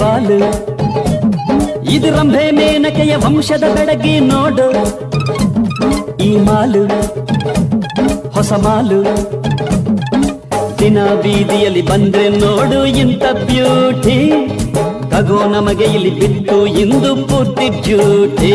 ಬಾಲು. ಇದು ರಂಭೆ ಮೇನಕೆಯ ವಂಶದ ಬೆಡಗಿ ನೋಡು. ಈ ಮಾಲು, ಹೊಸ ಮಾಲು. ದಿನ ಬೀದಿಯಲ್ಲಿ ಬಂದ್ರೆ ನೋಡು ಇಂತ ಬ್ಯೂಟಿ. ತಗೋ ನಮಗೆ ಇಲ್ಲಿ ಬಿಟ್ಟು ಇಂದು ಪೂರ್ತಿ ಡ್ಯೂಟಿ.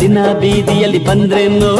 ದಿನ ಬೀದಿಯಲ್ಲಿ ಬಂದ್ರೆ ನೋಡು.